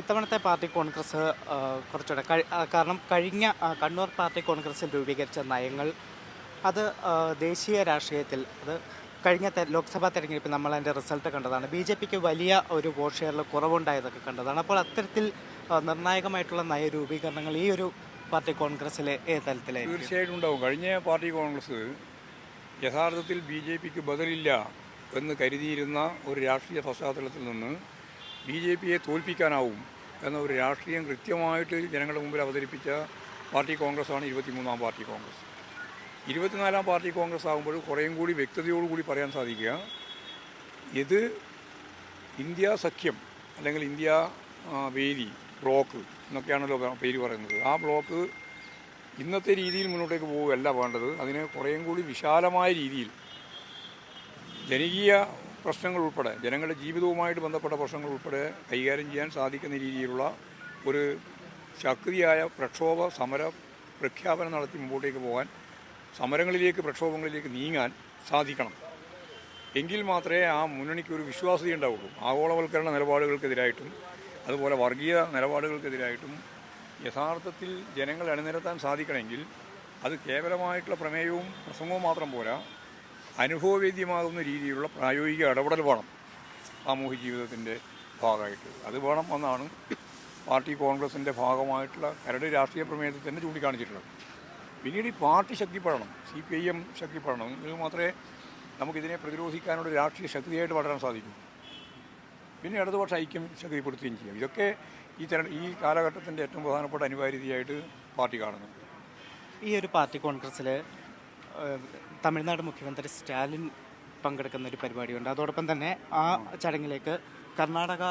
ഇത്തവണത്തെ പാർട്ടി കോൺഗ്രസ് കുറച്ചുകൂടെ കാരണം കഴിഞ്ഞ കണ്ണൂർ പാർട്ടി കോൺഗ്രസിൽ രൂപീകരിച്ച നയങ്ങൾ അത് ദേശീയ രാഷ്ട്രീയത്തിൽ അത് കഴിഞ്ഞ ലോക്സഭാ തെരഞ്ഞെടുപ്പിൽ നമ്മൾ അതിന്റെ റിസൾട്ട് കണ്ടതാണ്. ബി ജെ പിക്ക് വലിയ ഒരു വോട്ട് ഷെയറിൽ കുറവുണ്ടായതൊക്കെ കണ്ടതാണ്. അപ്പോൾ അത്തരത്തിൽ നിർണായകമായിട്ടുള്ള നയരൂപീകരണങ്ങൾ ഈ ഒരു പാർട്ടി കോൺഗ്രസ്സിലെ ഏത് തലത്തിലായിരിക്കും. തീർച്ചയായിട്ടും ഉണ്ടാവും. കഴിഞ്ഞ പാർട്ടി കോൺഗ്രസ് യഥാർത്ഥത്തിൽ ബി ജെ പിക്ക് ബദലില്ല എന്ന് കരുതിയിരുന്ന ഒരു രാഷ്ട്രീയ പശ്ചാത്തലത്തിൽ നിന്ന് ബി ജെ പിയെ തോൽപ്പിക്കാനാവും എന്ന ഒരു രാഷ്ട്രീയം കൃത്യമായിട്ട് ജനങ്ങളുടെ മുമ്പിൽ അവതരിപ്പിച്ച പാർട്ടി കോൺഗ്രസ്സാണ് ഇരുപത്തിമൂന്നാം പാർട്ടി കോൺഗ്രസ്. ഇരുപത്തിനാലാം പാർട്ടി കോൺഗ്രസ് ആകുമ്പോൾ കുറേയും കൂടി വ്യക്തതയോടുകൂടി പറയാൻ സാധിക്കുക. ഇത് ഇന്ത്യ സഖ്യം അല്ലെങ്കിൽ ഇന്ത്യ വേലി ബ്ലോക്ക് എന്നൊക്കെയാണല്ലോ പേര് പറയുന്നത്. ആ ബ്ലോക്ക് ഇന്നത്തെ രീതിയിൽ മുന്നോട്ടേക്ക് പോവുകയല്ല വേണ്ടത്. അതിന് കുറേയും കൂടി വിശാലമായ രീതിയിൽ ജനകീയ പ്രശ്നങ്ങൾ ഉൾപ്പെടെ ജനങ്ങളുടെ ജീവിതവുമായിട്ട് ബന്ധപ്പെട്ട പ്രശ്നങ്ങൾ ഉൾപ്പെടെ കൈകാര്യം ചെയ്യാൻ സാധിക്കുന്ന രീതിയിലുള്ള ഒരു ശക്തിയായ പ്രക്ഷോഭ സമര പ്രഖ്യാപനം നടത്തി മുമ്പോട്ടേക്ക് പോകാൻ സമരങ്ങളിലേക്ക് പ്രക്ഷോഭങ്ങളിലേക്ക് നീങ്ങാൻ സാധിക്കണം. എങ്കിൽ മാത്രമേ ആ മുന്നണിക്ക് ഒരു വിശ്വാസ്യത ഉണ്ടാവുള്ളൂ. ആഗോളവൽക്കരണ നിലപാടുകൾക്കെതിരായിട്ടും അതുപോലെ വർഗീയ നിലപാടുകൾക്കെതിരായിട്ടും യഥാർത്ഥത്തിൽ ജനങ്ങളെ അണിനിരത്താൻ സാധിക്കണമെങ്കിൽ അത് കേവലമായിട്ടുള്ള പ്രമേയവും പ്രസംഗവും മാത്രം പോരാ. അനുഭവവേദ്യമാകുന്ന രീതിയിലുള്ള പ്രായോഗിക ഇടപെടൽ വേണം സാമൂഹ്യ ജീവിതത്തിന്റെ ഭാഗമായിട്ട്. അത് വേണം എന്നാണ് പാർട്ടി കോൺഗ്രസിന്റെ ഭാഗമായിട്ടുള്ള കരട് രാഷ്ട്രീയ പ്രമേയത്തിൽ തന്നെ ചൂണ്ടിക്കാണിച്ചിട്ടുള്ളത്. പിന്നീട് ഈ പാർട്ടി ശക്തിപ്പെടണം സി പി ഐ എം ശക്തിപ്പെടണം എങ്കിൽ മാത്രമേ നമുക്കിതിനെ പ്രതിരോധിക്കാനുള്ള രാഷ്ട്രീയ ശക്തിയായിട്ട് വളരാൻ സാധിക്കൂ. പിന്നെ ഇടതുപക്ഷ ഐക്യം ശക്തിപ്പെടുത്തുകയും ചെയ്യും. ഇതൊക്കെ ഈ തെര ഈ കാലഘട്ടത്തിന്റെ ഏറ്റവും പ്രധാനപ്പെട്ട അനിവാര്യതയായിട്ട് പാർട്ടി കാണുന്നുണ്ട്. ഈ ഒരു പാർട്ടി കോൺഗ്രസ്സിൽ തമിഴ്നാട് മുഖ്യമന്ത്രി സ്റ്റാലിൻ പങ്കെടുക്കുന്ന ഒരു പരിപാടിയുണ്ട്. അതോടൊപ്പം തന്നെ ആ ചടങ്ങിലേക്ക് കർണാടക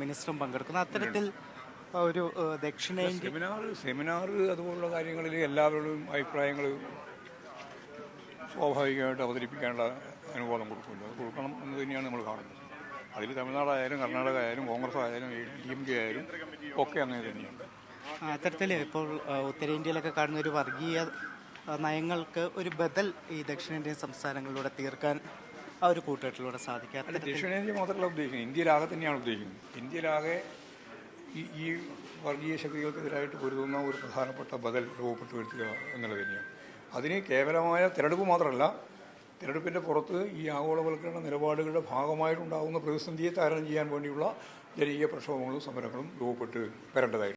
മിനിസ്റ്ററും പങ്കെടുക്കുന്നു. അത്തരത്തിൽ ഒരു ദക്ഷിണേന്ത്യ സെമിനാർ സെമിനാർ അതുപോലുള്ള കാര്യങ്ങളിൽ എല്ലാവരുടെയും അഭിപ്രായങ്ങൾ സ്വാഭാവികമായിട്ട് അവതരിപ്പിക്കാനുള്ള അനുവാദം കൊടുക്കുമല്ലോ അത് കൊടുക്കണം എന്ന് തന്നെയാണ് നമ്മൾ കാണുന്നത്. അതിൽ തമിഴ്നാടായാലും കർണാടക ആയാലും കോൺഗ്രസ് ആയാലും ഡി എം കെ ആയാലും ഒക്കെ അങ്ങനെ തന്നെയാണ്. അത്തരത്തിൽ ഇപ്പോൾ ഉത്തരേന്ത്യയിലൊക്കെ കാണുന്ന ഒരു വർഗീയ നയങ്ങൾക്ക് ഒരു ബദൽ ഈ ദക്ഷിണേന്ത്യൻ സംസ്ഥാനങ്ങളിലൂടെ തീർക്കാൻ ആ ഒരു കൂട്ടുകെട്ടിലൂടെ സാധിക്കാം അല്ല ദക്ഷിണേന്ത്യ മാത്രമല്ല ഉദ്ദേശിക്കുന്നത്. ഇന്ത്യയിലാകെ തന്നെയാണ് ഉദ്ദേശിക്കുന്നത്. ഇന്ത്യയിലാകെ ഈ ഈ വർഗീയ ശക്തികൾക്കെതിരായിട്ട് പൊരുതുന്ന ഒരു പ്രധാനപ്പെട്ട ബദൽ രൂപപ്പെട്ടു വരുത്തുക എന്നുള്ളത് തന്നെയാണ്. അതിന് കേവലമായ തിരഞ്ഞെടുപ്പ് മാത്രമല്ല തിരഞ്ഞെടുപ്പിന്റെ പുറത്ത് ഈ ആഗോളവൽക്കരണ നിലപാടുകളുടെ ഭാഗമായിട്ടുണ്ടാകുന്ന പ്രതിസന്ധിയെ തരണം ചെയ്യാൻ വേണ്ടിയുള്ള ജനകീയ പ്രക്ഷോഭങ്ങളും സമരങ്ങളും രൂപപ്പെട്ട് വരേണ്ടതായിട്ട്